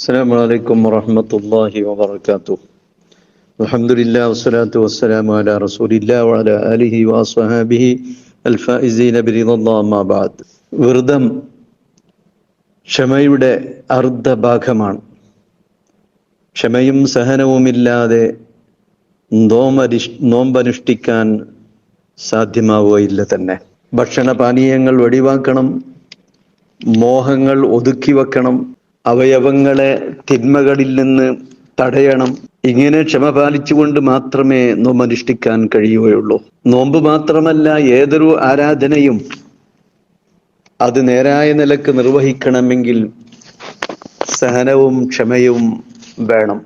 السلام عليكم ورحمة الله وبركاته الحمد لله والصلاة والسلام على رسول الله وعلى آله وأصحابه الفائزين برضا الله ما بعد വ്രതം ക്ഷമയുടെ അർദ്ധഭാഗമാണ് ക്ഷമയും സഹനവുമില്ലാതെ നോമരിഷ് നോമ്പനുഷ്ഠിക്കാൻ സാധ്യമാവുകയില്ല തന്നെ ഭക്ഷണപാനീയങ്ങൾ വെടിവാക്കണം മോഹങ്ങൾ ഒതുക്കി വെക്കണം അവയവങ്ങളെ തിന്മകളിൽ നിന്ന് തടയണം. ഇങ്ങനെ ക്ഷമ പാലിച്ചുകൊണ്ട് മാത്രമേ നോമ്പനുഷ്ഠിക്കാൻ കഴിയുകയുള്ളൂ. നോമ്പ് മാത്രമല്ല ഏതൊരു ആരാധനയും അത് നേരായ നിലയ്ക്ക് നിർവഹിക്കണമെങ്കിൽ സഹനവും ക്ഷമയും വേണം.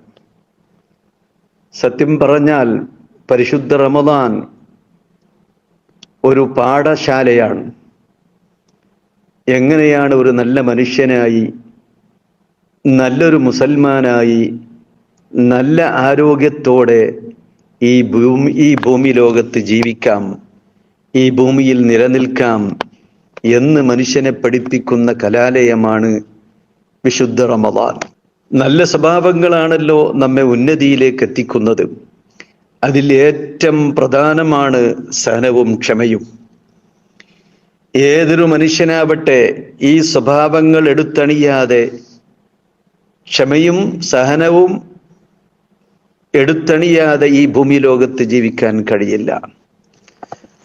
സത്യം പറഞ്ഞാൽ പരിശുദ്ധ റമദാൻ ഒരു പാഠശാലയാണ്. എങ്ങനെയാണ് ഒരു നല്ല മനുഷ്യനായി നല്ലൊരു മുസൽമാനായി നല്ല ആരോഗ്യത്തോടെ ഈ ഭൂമി ഈ ഭൂമി ലോകത്ത് ജീവിക്കാം ഈ ഭൂമിയിൽ നിലനിൽക്കാം എന്ന് മനുഷ്യനെ പഠിപ്പിക്കുന്ന കലാലയമാണ് വിശുദ്ധ റമദാൻ. നല്ല സ്വഭാവങ്ങളാണല്ലോ നമ്മെ ഉന്നതിയിലേക്ക് എത്തിക്കുന്നത്. അതിൽ ഏറ്റവും പ്രധാനമാണ് സഹനവും ക്ഷമയും. ഏതൊരു മനുഷ്യനാവട്ടെ ഈ സ്വഭാവങ്ങൾ എടുത്തണിയാതെ ക്ഷമയും സഹനവും എടുത്തണിയാതെ ഈ ഭൂമി ലോകത്ത് ജീവിക്കാൻ കഴിയില്ല.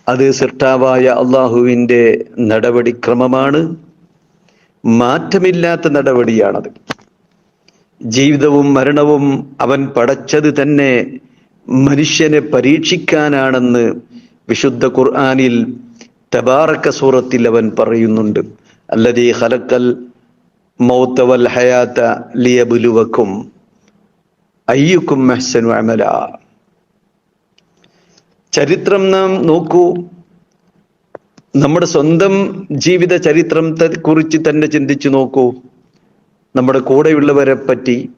അത് സിർട്ടാവായ അള്ളാഹുവിന്റെ നടപടിക്രമമാണ്. മാറ്റമില്ലാത്ത നടപടിയാണത്. ജീവിതവും മരണവും അവൻ പടച്ചത് തന്നെ മനുഷ്യനെ പരീക്ഷിക്കാനാണെന്ന് വിശുദ്ധ ഖുർആാനിൽ തബാറക്ക സൂറത്തിൽ അവൻ പറയുന്നുണ്ട്. അല്ലതീ ഹലക്കൽ മൗത്ത ഹയാത്ത ലിയബുലുവക്കും അയ്യുക്കും മെഹ്സനു അമല. ചരിത്രം നാം നോക്കൂ. നമ്മുടെ സ്വന്തം ജീവിത ചരിത്രം കുറിച്ച് തന്നെ ചിന്തിച്ചു നോക്കൂ. നമ്മുടെ കൂടെയുള്ളവരെ പറ്റി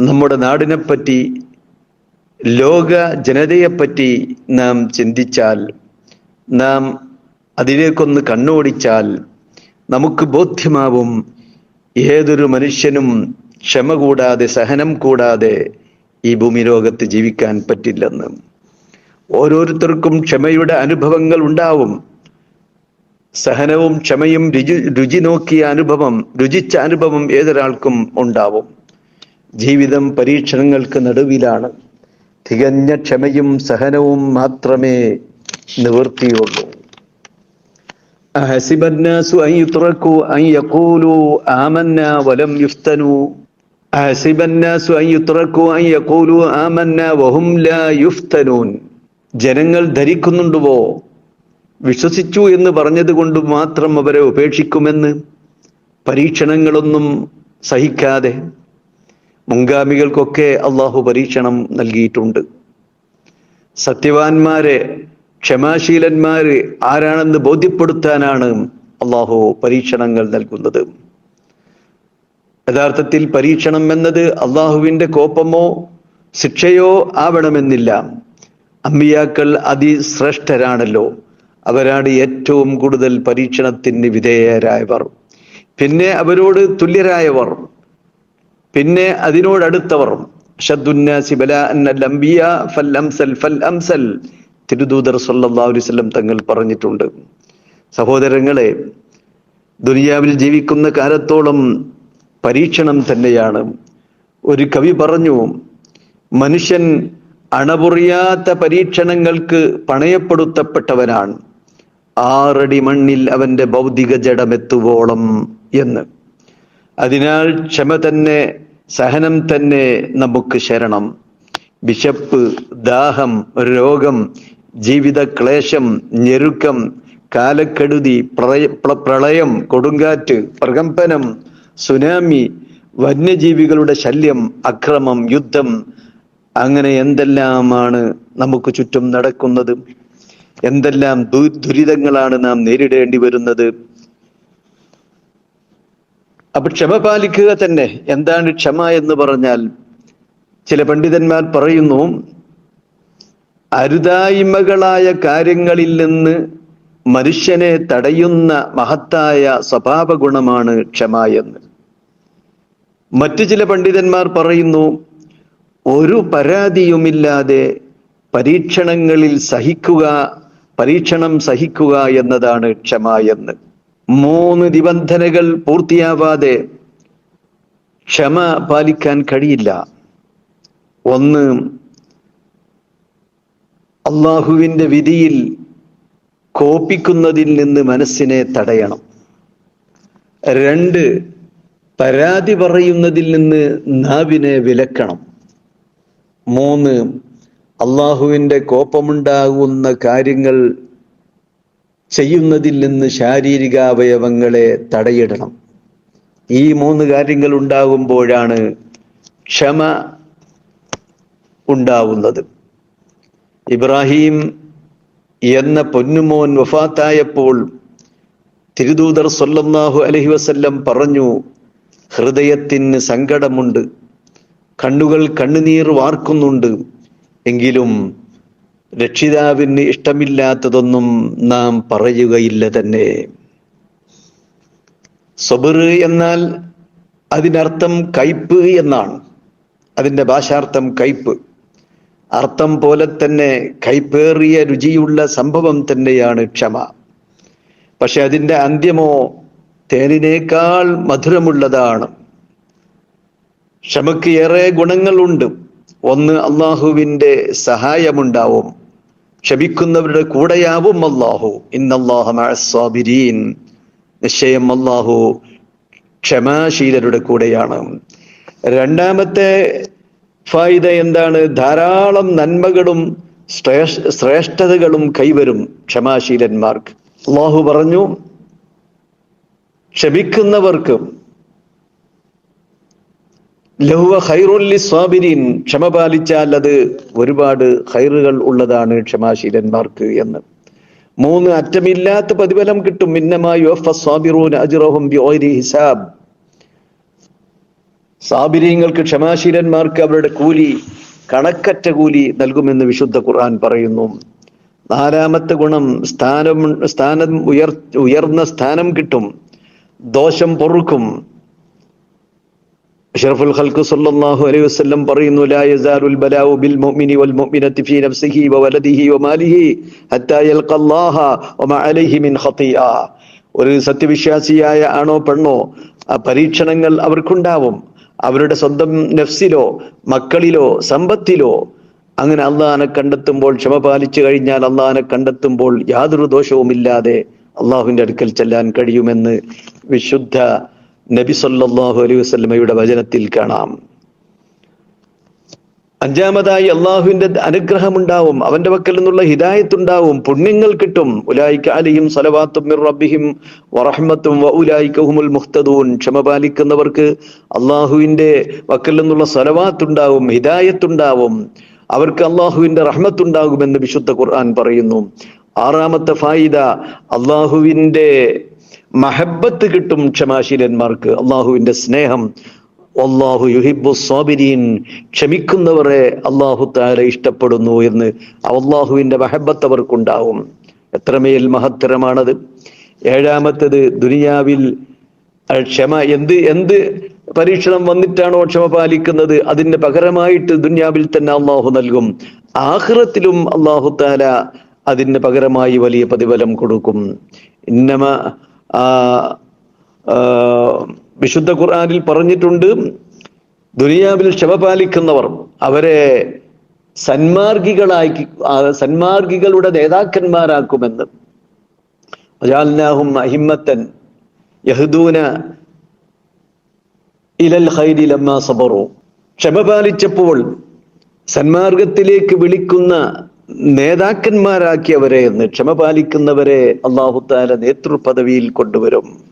നമ്മുടെ നാടിനെ പറ്റി ലോക ജനതയെപ്പറ്റി നാം ചിന്തിച്ചാൽ നാം അതിലേക്കൊന്ന് കണ്ണോടിച്ചാൽ നമുക്ക് ബോധ്യമാവും ഏതൊരു മനുഷ്യനും ക്ഷമ കൂടാതെ സഹനം കൂടാതെ ഈ ഭൂമി ലോകത്ത് ജീവിക്കാൻ പറ്റില്ലെന്ന്. ഓരോരുത്തർക്കും ക്ഷമയുടെ അനുഭവങ്ങൾ ഉണ്ടാവും. സഹനവും ക്ഷമയും രുചി രുചി നോക്കിയ അനുഭവം രുചിച്ച അനുഭവം ഏതൊരാൾക്കും ഉണ്ടാവും. ജീവിതം പരീക്ഷണങ്ങൾക്ക് നടുവിലാണ്. തികഞ്ഞ ക്ഷമയും സഹനവും മാത്രമേ നിവൃത്തിയുള്ളൂ. أحسب الناس أن يتركوا أن يقولوا آمنا ولم يفتنوا أحسب الناس أن يتركوا أن يقولوا آمنا وهم لا يفتنون ജനങ്ങൾ ധരിക്കുന്നുണ്ടുവോ വിശ്വസിച്ചു എന്ന് പറഞ്ഞത് കൊണ്ട് മാത്രം അവരെ ഉപേക്ഷിക്കുമെന്ന് പരീക്ഷണങ്ങളൊന്നും സഹിക്കാതെ മുൻഗാമികൾക്കൊക്കെ അള്ളാഹു പരീക്ഷണം നൽകിയിട്ടുണ്ട് സത്യവാന്മാരെ ക്ഷമാശീലന്മാര് ആരാണെന്ന് ബോധ്യപ്പെടുത്താനാണ് അള്ളാഹു പരീക്ഷണങ്ങൾ നൽകുന്നത്. യഥാർത്ഥത്തിൽ പരീക്ഷണം എന്നത് അള്ളാഹുവിന്റെ കോപ്പമോ ശിക്ഷയോ ആവണമെന്നില്ല. അമ്മിയാക്കൾ അതിശ്രേഷ്ഠരാണല്ലോ. അവരാണ് ഏറ്റവും കൂടുതൽ പരീക്ഷണത്തിന് വിധേയരായവർ. പിന്നെ അവരോട് തുല്യരായവർ. പിന്നെ അതിനോടടുത്തവർ. ഷദ്ദുന്നാസി ബലാ അംബിയ ഫൽ അംസൽ ഫൽ അംസൽ. തിരുദൂതർ വസല്ലം തങ്ങൾ പറഞ്ഞിട്ടുണ്ട്. സഹോദരങ്ങളെ ദുനിയാവിൽ ജീവിക്കുന്ന കാലത്തോളം പരീക്ഷണം തന്നെയാണ്. ഒരു കവി പറഞ്ഞു മനുഷ്യൻ അണപുറിയാത്ത പരീക്ഷണങ്ങൾക്ക് പണയപ്പെടുത്തപ്പെട്ടവനാണ്. ആറടി മണ്ണിൽ അവന്റെ ഭൗതിക ജഡമെത്തുവോളം എന്ന്. അതിനാൽ ക്ഷമ തന്നെ സഹനം തന്നെ നമുക്ക് ശരണം. വിശപ്പ് ദാഹം രോഗം ജീവിത ക്ലേശം ഞെരുക്കം കാലക്കെടുതി പ്രളയ പ്രളയം കൊടുങ്കാറ്റ് പ്രകമ്പനം സുനാമി വന്യജീവികളുടെ ശല്യം അക്രമം യുദ്ധം അങ്ങനെ എന്തെല്ലാമാണ് നമുക്ക് ചുറ്റും നടക്കുന്നത്? എന്തെല്ലാം ദുരിതങ്ങളാണ് നാം നേരിടേണ്ടി വരുന്നത്? അപ്പൊ ക്ഷമ പാലിക്കുക തന്നെ. എന്താണ് ക്ഷമ എന്ന് പറഞ്ഞാൽ ചില പണ്ഡിതന്മാർ പറയുന്നു അരുതായ്മകളായ കാര്യങ്ങളിൽ നിന്ന് മനുഷ്യനെ തടയുന്ന മഹത്തായ സ്വഭാവ ഗുണമാണ് ക്ഷമ എന്ന് മറ്റു ചില പണ്ഡിതന്മാർ പറയുന്നു ഒരു പരാതിയുമില്ലാതെ പരീക്ഷണങ്ങളിൽ സഹിക്കുക പരീക്ഷണം സഹിക്കുക എന്നതാണ് ക്ഷമ എന്ന് മൂന്ന് നിബന്ധനകൾ പൂർത്തിയാവാതെ ക്ഷമ പാലിക്കാൻ കഴിയില്ല. ഒന്ന് അള്ളാഹുവിന്റെ വിധിയിൽ കോപ്പിക്കുന്നതിൽ നിന്ന് മനസ്സിനെ തടയണം. രണ്ട് പരാതി പറയുന്നതിൽ നിന്ന് നാവിനെ വിലക്കണം. മൂന്ന് അള്ളാഹുവിന്റെ കോപ്പമുണ്ടാകുന്ന കാര്യങ്ങൾ ചെയ്യുന്നതിൽ നിന്ന് ശാരീരിക അവയവങ്ങളെ തടയിടണം. ഈ മൂന്ന് കാര്യങ്ങൾ ഉണ്ടാകുമ്പോഴാണ് ക്ഷമ ഉണ്ടാവുന്നത്. ഇബ്രാഹിം എന്ന പൊന്നുമോൻ വഫാത്തായപ്പോൾ തിരുദൂതർ സൊല്ലാഹു അലഹി വസല്ലം പറഞ്ഞു ഹൃദയത്തിന് സങ്കടമുണ്ട് കണ്ണുകൾ കണ്ണുനീർ വാർക്കുന്നുണ്ട് എങ്കിലും രക്ഷിതാവിന് ഇഷ്ടമില്ലാത്തതൊന്നും നാം പറയുകയില്ല തന്നെ. സബർ എന്നാൽ അതിനർത്ഥം കയ്പ് എന്നാണ് അതിന്റെ ഭാഷാർത്ഥം കയ്പ്. അർത്ഥം പോലെ തന്നെ കൈപ്പേറിയ രുചിയുള്ള സംഭവം തന്നെയാണ് ക്ഷമ. പക്ഷെ അതിന്റെ അന്ത്യമോ തേനിനേക്കാൾ മധുരമുള്ളതാണ്. ക്ഷമയ്ക്ക് ഏറെ ഗുണങ്ങളുണ്ട്. ഒന്ന് അള്ളാഹുവിന്റെ സഹായമുണ്ടാവും. ക്ഷമിക്കുന്നവരുടെ കൂടെയാവും അള്ളാഹു. ഇന്നല്ലാഹുബിരീൻ നിശ്ചയം അള്ളാഹു ക്ഷമാശീലരുടെ കൂടെയാണ്. രണ്ടാമത്തെ ഫായിദ എന്താണ്? ധാരാളം നന്മകളും ശ്രേഷ്ഠതകളും കൈവരും ക്ഷമാശീലന്മാർക്ക്. അള്ളാഹു പറഞ്ഞു ക്ഷമിക്കുന്നവർക്ക് ലഹുവ ഖൈറുല്ലി സ്വാബിരീൻ ക്ഷമ പാലിച്ചാൽ അത് ഒരുപാട് ഖൈറുകൾ ഉള്ളതാണ് ക്ഷമാശീലന്മാർക്ക് എന്ന്. മൂന്ന് അറ്റമില്ലാത്ത പ്രതിഫലം കിട്ടും. മിന്നമായി ഹിസാബ്. സാബിര്യങ്ങൾക്ക് ക്ഷമാശീലന്മാർക്ക് അവരുടെ കൂലി കണക്കറ്റ കൂലി നൽകുമെന്ന് വിശുദ്ധ ഖുർആൻ പറയുന്നു. നാലാമത്തെ ഗുണം സ്ഥാനം സ്ഥാനം ഉയർ ഉയർന്ന സ്ഥാനം കിട്ടും ദോഷം പൊറുക്കും. അഷ്റഫുൽ ഖൽഖ് സല്ലല്ലാഹു അലൈഹി വസല്ലം പറയുന്നു ലാ യസാലുൽ ബലാഉ ബിൽ മുഅ്മിനി വൽ മുഅ്മിനത്തി ഫീ നഫ്സിഹി വ വലദിഹി വ മാലിഹി ഹത്താ യൽഖല്ലാഹ വ അലൈഹി മിൻ ഖതിആ ഒരു സത്യവിശ്വാസിയായ ആണോ പെണ്ണോ ആ പരീക്ഷണങ്ങൾ അവർക്കുണ്ടാവും. അവരുടെ സ്വന്തം നഫ്സിലോ മക്കളിലോ സമ്പത്തിലോ അങ്ങനെ അള്ളഹാനെ കണ്ടെത്തുമ്പോൾ ക്ഷമ പാലിച്ചു കഴിഞ്ഞാൽ അള്ളഹാനെ കണ്ടെത്തുമ്പോൾ യാതൊരു ദോഷവുമില്ലാതെ അള്ളാഹുവിന്റെ അടുക്കൽ ചെല്ലാൻ കഴിയുമെന്ന് വിശുദ്ധ നബി സല്ലാഹു അലൈഹി വസല്ലമയുടെ വചനത്തിൽ കാണാം. അഞ്ചാമതായി അള്ളാഹുവിന്റെ അനുഗ്രഹമുണ്ടാവും അവന്റെ പക്കൽ നിന്നുള്ള ഹിദായത്ത് ഉണ്ടാവും പുണ്യങ്ങൾ കിട്ടും. ഉലായിക്ക സലവാത്തും മിർ റബ്ബിഹിം വറഹ്മത്തും വ മുഹ്തദൂൻ. ക്ഷമ പാലിക്കുന്നവർക്ക് അള്ളാഹുവിന്റെ പക്കൽ നിന്നുള്ള സലവാത്ത് ഉണ്ടാവും ഹിദായത്ത് ഉണ്ടാവും അവർക്ക് അള്ളാഹുവിന്റെ റഹ്മത്തുണ്ടാകുമെന്ന് വിശുദ്ധ ഖുർആൻ പറയുന്നു. ആറാമത്തെ ഫായിദ അള്ളാഹുവിന്റെ മഹബത്ത് കിട്ടും ക്ഷമാശീലന്മാർക്ക് അള്ളാഹുവിന്റെ സ്നേഹം. അള്ളാഹു യുഹിബു സ്വാബിരീൻ ക്ഷമിക്കുന്നവരെ അള്ളാഹു താര ഇഷ്ടപ്പെടുന്നു എന്ന് അള്ളാഹുവിന്റെ മഹബത്ത് അവർക്കുണ്ടാവും. എത്രമേൽ മഹത്തരമാണത്. ഏഴാമത്തത് ദുനിയാവിൽ ക്ഷമ എന്ത് എന്ത് പരീക്ഷണം വന്നിട്ടാണോ ക്ഷമ പാലിക്കുന്നത്? അതിന് പകരമായിട്ട് ദുനിയാവിൽ തന്നെ അള്ളാഹു നൽകും. ആഹ്റത്തിലും അള്ളാഹു താല അതിന് പകരമായി വലിയ പ്രതിഫലം കൊടുക്കും. ഇന്നമ വിശുദ്ധ ഖുർആാനിൽ പറഞ്ഞിട്ടുണ്ട് ദുനിയാവിൽ ക്ഷമ പാലിക്കുന്നവർ അവരെ സന്മാർഗികളായി സന്മാർഗികളുടെ നേതാക്കന്മാരാക്കുമെന്ന്. അഹിമ്മത്തൻ യഹദൂന ഇലൽ ഖൈരി ലമ്മ സബറു. ക്ഷമ പാലിച്ചപ്പോൾ സന്മാർഗത്തിലേക്ക് വിളിക്കുന്ന നേതാക്കന്മാരാക്കിയവരെ എന്ന് ക്ഷമ പാലിക്കുന്നവരെ അള്ളാഹുത്താല നേതൃപദവിയിൽ കൊണ്ടുവരും.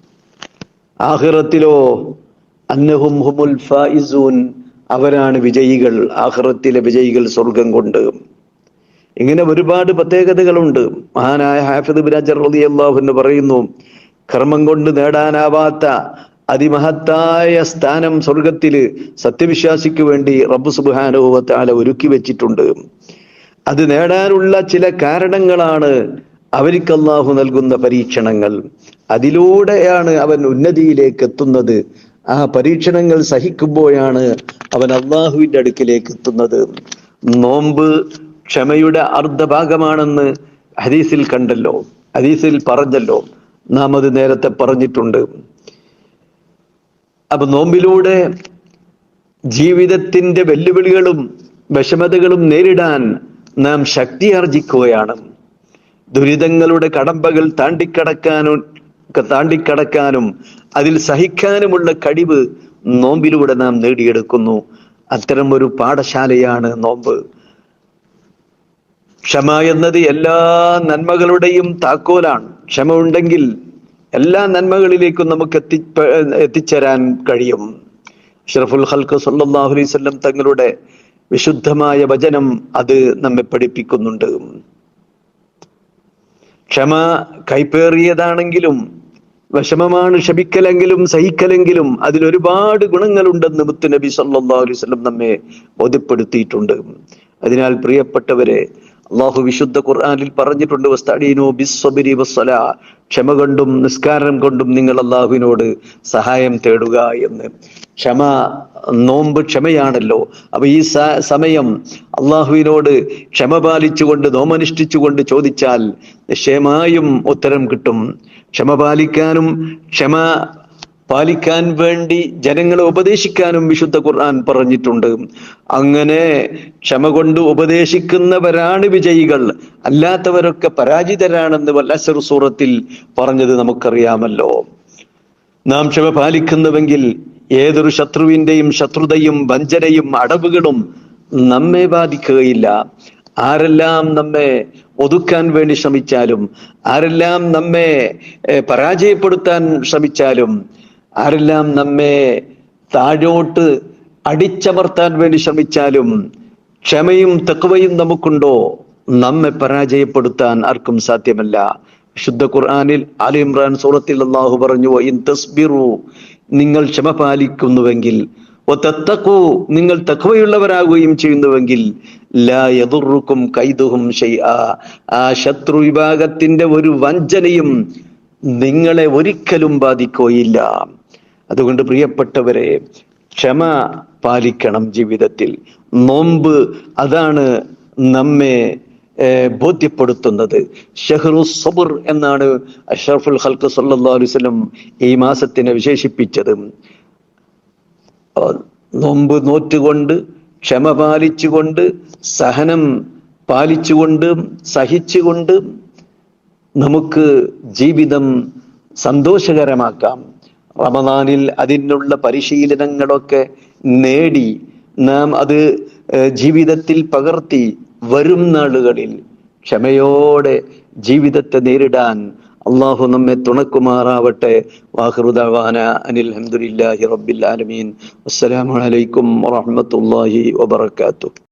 ആഹിറത്തിലോ അന്നഹും ഹുമുൽ ഫായിസൂൻ അവരാണ് വിജയികൾ ആഹ്റത്തിലെ വിജയികൾ സ്വർഗം കൊണ്ട്. ഇങ്ങനെ ഒരുപാട് പ്രത്യേകതകളുണ്ട്. മഹാനായ ഹാഫിദ് ബിരാജർ റലി അള്ളാഹു പറയുന്നു കർമ്മം കൊണ്ട് നേടാനാവാത്ത അതിമഹത്തായ സ്ഥാനം സ്വർഗത്തിൽ സത്യവിശ്വാസിക്ക് വേണ്ടി റബ്ബു സുബാനുഭവത്താല ഒരുക്കി വെച്ചിട്ടുണ്ട്. അത് നേടാനുള്ള ചില കാരണങ്ങളാണ് അവർക്ക് അള്ളാഹു നൽകുന്ന പരീക്ഷണങ്ങൾ. അതിലൂടെയാണ് അവൻ ഉന്നതിയിലേക്ക് എത്തുന്നത് ആ പരീക്ഷണങ്ങൾ സഹിക്കുമ്പോഴാണ് അവൻ അള്ളാഹുവിന്റെ അടുക്കിലേക്ക് എത്തുന്നത് നോമ്പ് ക്ഷമയുടെ അർദ്ധഭാഗമാണെന്ന് ഹദീസിൽ കണ്ടല്ലോ. ഹദീസിൽ പറഞ്ഞല്ലോ. നാം അത് നേരത്തെ പറഞ്ഞിട്ടുണ്ട്. അപ്പൊ നോമ്പിലൂടെ ജീവിതത്തിന്റെ വെല്ലുവിളികളും വിഷമതകളും നേരിടാൻ നാം ശക്തി ആർജിക്കുകയാണ്. ദുരിതങ്ങളുടെ കടമ്പകൾ താണ്ടിക്കടക്കാനും താണ്ടിക്കടക്കാനും അതിൽ സഹിക്കാനുമുള്ള കഴിവ് നോമ്പിലൂടെ നാം നേടിയെടുക്കുന്നു. അത്തരം ഒരു പാഠശാലയാണ് നോമ്പ്. ക്ഷമ എന്നത് എല്ലാ നന്മകളുടെയും താക്കോലാണ്. ക്ഷമ ഉണ്ടെങ്കിൽ എല്ലാ നന്മകളിലേക്കും നമുക്ക് എത്തി എത്തിച്ചേരാൻ കഴിയും. ഷറഫുൽ ഹൽക്ക് സല്ലാഹു തങ്ങളുടെ വിശുദ്ധമായ വചനം അത് നമ്മെ പഠിപ്പിക്കുന്നുണ്ട്. ക്ഷമ കൈപ്പേറിയതാണെങ്കിലും വിഷമമാണ് ക്ഷമിക്കലെങ്കിലും സഹിക്കലെങ്കിലും അതിൽ ഒരുപാട് ഗുണങ്ങളുണ്ടെന്ന് മുത്തുനബി സല്ലല്ലാഹു അലൈഹി വസല്ലം നമ്മെ ബോധ്യപ്പെടുത്തിയിട്ടുണ്ട്. അതിനാൽ പ്രിയപ്പെട്ടവരെ അള്ളാഹു വിശുദ്ധ ഖുർആനിൽ പറഞ്ഞിട്ടുണ്ട് ക്ഷമ കൊണ്ടും നിസ്കാരം കൊണ്ടും നിങ്ങൾ അള്ളാഹുവിനോട് സഹായം തേടുക എന്ന്. ക്ഷമ നോമ്പ് ക്ഷമയാണല്ലോ. അപ്പൊ ഈ സമയം അള്ളാഹുവിനോട് ക്ഷമ പാലിച്ചുകൊണ്ട് നോമനുഷ്ഠിച്ചുകൊണ്ട് ചോദിച്ചാൽ നിശ്ചയമായും ഉത്തരം കിട്ടും. ക്ഷമ പാലിക്കാനും ക്ഷമ പാലിക്കാൻ വേണ്ടി ജനങ്ങളെ ഉപദേശിക്കാനും വിശുദ്ധ ഖുർആൻ പറഞ്ഞിട്ടുണ്ട്. അങ്ങനെ ക്ഷമ കൊണ്ട് ഉപദേശിക്കുന്നവരാണ് വിജയികൾ. അല്ലാത്തവരൊക്കെ പരാജിതരാണെന്ന് വല്ലസർ സൂറത്തിൽ പറഞ്ഞത് നമുക്കറിയാമല്ലോ. നാം ക്ഷമ പാലിക്കുന്നുവെങ്കിൽ ഏതൊരു ശത്രുവിന്റെയും ശത്രുതയും വഞ്ചനയും അടവുകളും നമ്മെ ബാധിക്കുകയില്ല. ആരെല്ലാം നമ്മെ ഒതുക്കാൻ വേണ്ടി ശ്രമിച്ചാലും ആരെല്ലാം നമ്മെ പരാജയപ്പെടുത്താൻ ശ്രമിച്ചാലും ആരെല്ലാം നമ്മെ താഴോട്ട് അടിച്ചമർത്താൻ വേണ്ടി ശ്രമിച്ചാലും ക്ഷമയും തെക്കുവയും നമുക്കുണ്ടോ? നമ്മെ പരാജയപ്പെടുത്താൻ ആർക്കും സാധ്യമല്ല. ശുദ്ധ ഖുർആാനിൽ അലി ഇമ്രാൻ സൂറത്തിൽ അള്ളാഹു പറഞ്ഞു ഇൻ തസ്ബിറു നിങ്ങൾ ക്ഷമ പാലിക്കുന്നുവെങ്കിൽ ഒത്തക്കൂ നിങ്ങൾ തക്കവയുള്ളവരാകുകയും ചെയ്യുന്നുവെങ്കിൽ ലാ യദുറുക്കും കൈതുഹും ആ ശത്രു വിഭാഗത്തിന്റെ ഒരു വഞ്ചനയും നിങ്ങളെ ഒരിക്കലും ബാധിക്കുകയില്ല. അതുകൊണ്ട് പ്രിയപ്പെട്ടവരെ ക്ഷമ പാലിക്കണം ജീവിതത്തിൽ. നോമ്പ് അതാണ് നമ്മെ ബോധ്യപ്പെടുത്തുന്നത്. ഷെഹ്റു സബുർ എന്നാണ് അഷറഫുൽ ഹൽക്ക് സല്ലാ അലുവലം ഈ മാസത്തിനെ വിശേഷിപ്പിച്ചത്. നോമ്പ് നോറ്റുകൊണ്ട് ക്ഷമ പാലിച്ചുകൊണ്ട് സഹനം പാലിച്ചുകൊണ്ട് സഹിച്ചുകൊണ്ട് നമുക്ക് ജീവിതം സന്തോഷകരമാക്കാം. റമദാനിൽ അതിനുള്ള പരിശീലനങ്ങളൊക്കെ നേടി നാം അത് ജീവിതത്തിൽ പകർത്തി വരും നാളുകളിൽ ക്ഷമയോടെ ജീവിതത്തെ നേരിടാൻ അള്ളാഹു നമ്മെ തുണക്കുമാറാവട്ടെ. വാഹൃദാന അനിൽ അഹമ്മദില്ലാഹി റബ്ബിൽ ആലമീൻ. അസ്സലാമു അലൈക്കും വറഹ്മത്തുള്ളാഹി വബറകാതുഹു.